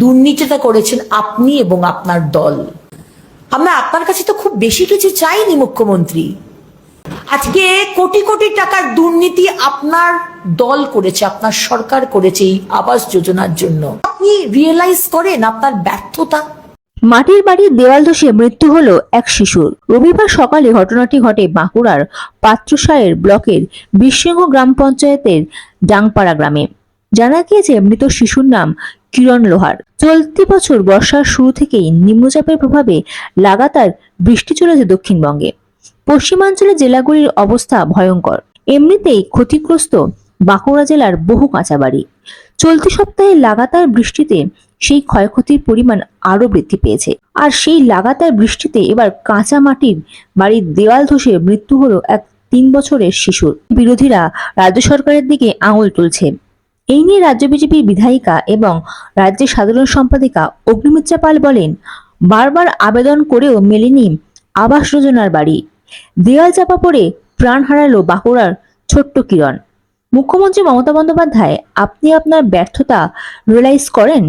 দুর্নীতিটা করেছেন আপনি এবং আপনার দল। আমরা আপনার কাছে তো খুব বেশি কিছু চাইনি, মুখ্যমন্ত্রী। আজকে কোটি কোটি টাকার দুর্নীতি আপনার দল করেছে, আপনার সরকার করেছে এই আবাস যোজনার জন্য। আপনি রিয়েলাইজ করেন আপনার ব্যর্থতা। মাটির বাড়ির দেওয়াল ধসে মৃত্যু হল এক শিশুর। রবিবার সকালে ঘটনাটি ঘটে বাঁকুড়ার পাত্রসায়ের ব্লকের বিশৃঙ্গ গ্রাম পঞ্চায়েতের ডাংপাড়া গ্রামে। জানা গিয়েছে মৃত শিশুর নাম কিরণ লোহার। চলতি বছর বর্ষার শুরু থেকেই নিম্নচাপের প্রভাবে লাগাতার বৃষ্টি চলেছে দক্ষিণবঙ্গে। পশ্চিমাঞ্চলের জেলাগুলির অবস্থা ভয়ঙ্কর। এমনিতেই ক্ষতিগ্রস্ত বাঁকুড়া জেলার বহু কাঁচা বাড়ি চলতি সপ্তাহে লাগাতার বৃষ্টিতে সেই ক্ষয়ক্ষতির পরিমাণ আরও বৃদ্ধি পেয়েছে। আর সেই লাগাতার বৃষ্টিতে এবার কাঁচা মাটির বাড়ির দেওয়াল ধসে মৃত্যু হলো এক তিন বছরের শিশুর। বিরোধীরা রাজ্য সরকারের দিকে আঙুল তুলছে। এই নিয়ে রাজ্য বিজেপির বিধায়িকা এবং রাজ্যের সাধারণ সম্পাদিকা অগ্নিমিত্রা পাল বলেন, বারবার আবেদন করেও মেলেনি আবাস যোজনার বাড়ি। দেওয়াল চাপা পড়ে প্রাণ হারালো বাঁকুড়ার ছোট্ট কিরণ। মুখ্যমন্ত্রী মমতা বন্দ্যোপাধ্যায়, আপনি আপনার ব্যর্থতা রিয়েলাইজ করেন?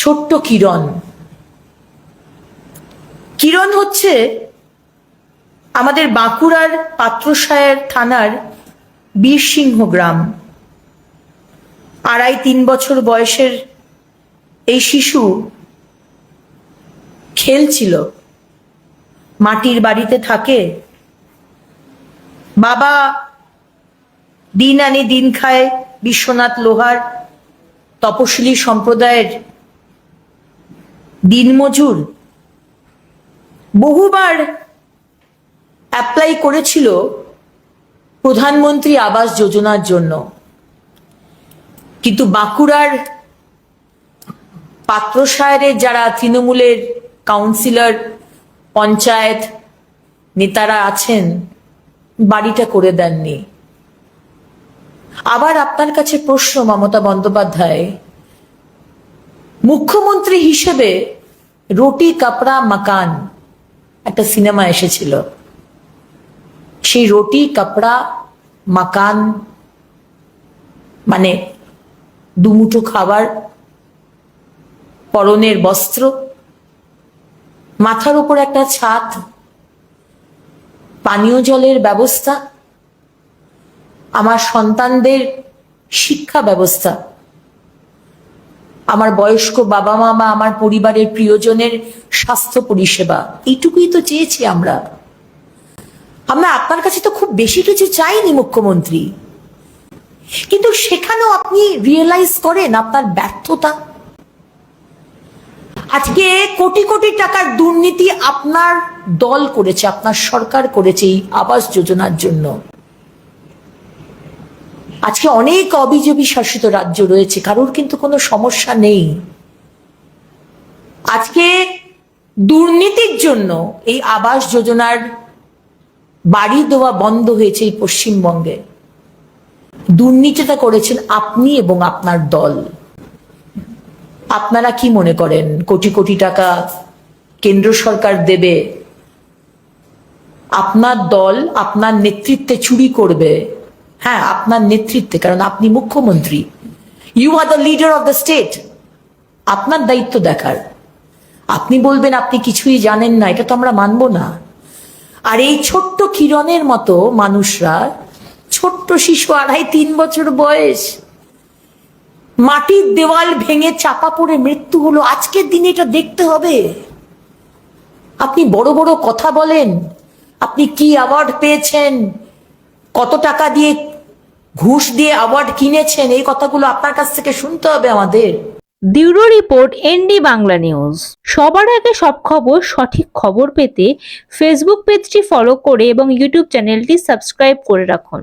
ছোট্ট কিরণ। কিরণ হচ্ছে আমাদের বাঁকুড়ার পাত্রসায়ের থানার বীরসিংহ গ্রাম। আড়াই তিন বছর বয়সের এই শিশু খেলছিল। মাটির বাড়িতে থাকে। বাবা দিন আনি দিন খায়, বিশ্বনাথ লোহার তপশিলি সম্প্রদায়ের দিনমজুর। বহুবার অ্যাপ্লাই করেছিল প্রধানমন্ত্রী আবাস যোজনার জন্য। কিন্তু বাঁকুড়ার পাত্রসায়ের যারা তৃণমূলের কাউন্সিলর পঞ্চায়েত নেতারা আছেন, বাড়িটা করে দেননি। আবার আপনার কাছে প্রশ্ন, মমতা বন্দ্যোপাধ্যায়, মুখ্যমন্ত্রী হিসেবে রুটি, কাপড়া, মাকান একটা সিনেমা এসেছিল। সেই রুটি, কাপড়া, মাকান মানে দুমুঠো খাবার, পরনের বস্ত্র, মাথার উপর একটা ছাদ, পানীয় জলের ব্যবস্থা, আমার সন্তানদের শিক্ষা ব্যবস্থা, আমার বয়স্ক বাবা মা বা আমার পরিবারের প্রিয়জনের স্বাস্থ্য পরিষেবা, এইটুকুই তো চেয়েছি আমরা। আমরা আপনার কাছে তো খুব বেশি কিছু চাইনি, মুখ্যমন্ত্রী। কিন্তু সেখানেও আপনি রিয়েলাইজ করেন আপনার ব্যর্থতা। আজকে কোটি কোটি টাকার দুর্নীতি আপনার দল করেছে, আপনার সরকার করেছে এই আবাস যোজনার জন্য। আজকে অনেক অবিজেপি শাসিত রাজ্য রয়েছে, কারোর কিন্তু কোনো সমস্যা নেই। আজকে দুর্নীতির জন্য এই আবাস যোজনার বাড়ি দেওয়া বন্ধ হয়েছে এই পশ্চিমবঙ্গে। দুর্নীতিটা করেছেন আপনি এবং আপনার দল। আপনারা কি মনে করেন, কোটি কোটি টাকা কেন্দ্র সরকার দেবে? আপনার দল আপনার নেতৃত্বে চুরি করবে। হ্যাঁ আপনার নেতৃত্বে, কারণ আপনি মুখ্যমন্ত্রী। You are the leader of the state আপনার দায়িত্ব দেখার। আপনি বলবেন, আপনি কিছুই জানেন না, এটা তো আমরা মানবো না। আর এই ছোট্ট কিরণের মতো মানুষরা শিশু আড়াই তিন বছর বয়স, মাটির দেওয়াল ভেঙে চাপা পড়ে মৃত্যু হলো। আজকের দিনে এটা দেখতে হবে। আপনি বড় বড় কথা বলেন, আপনি কি অ্যাওয়ার্ড পেয়েছেন, কত টাকা দিয়ে ঘুষ দিয়ে অ্যাওয়ার্ড কিনেছেন, এই কথাগুলো আপনার কাছ থেকে শুনতে হবে আমাদের। Bureau report, ND Bangla news. সবার আগে সব খবর, সঠিক খবর পেতে ফেসবুক পেজটি ফলো করে এবং ইউটিউব চ্যানেলটি সাবস্ক্রাইব করে রাখুন।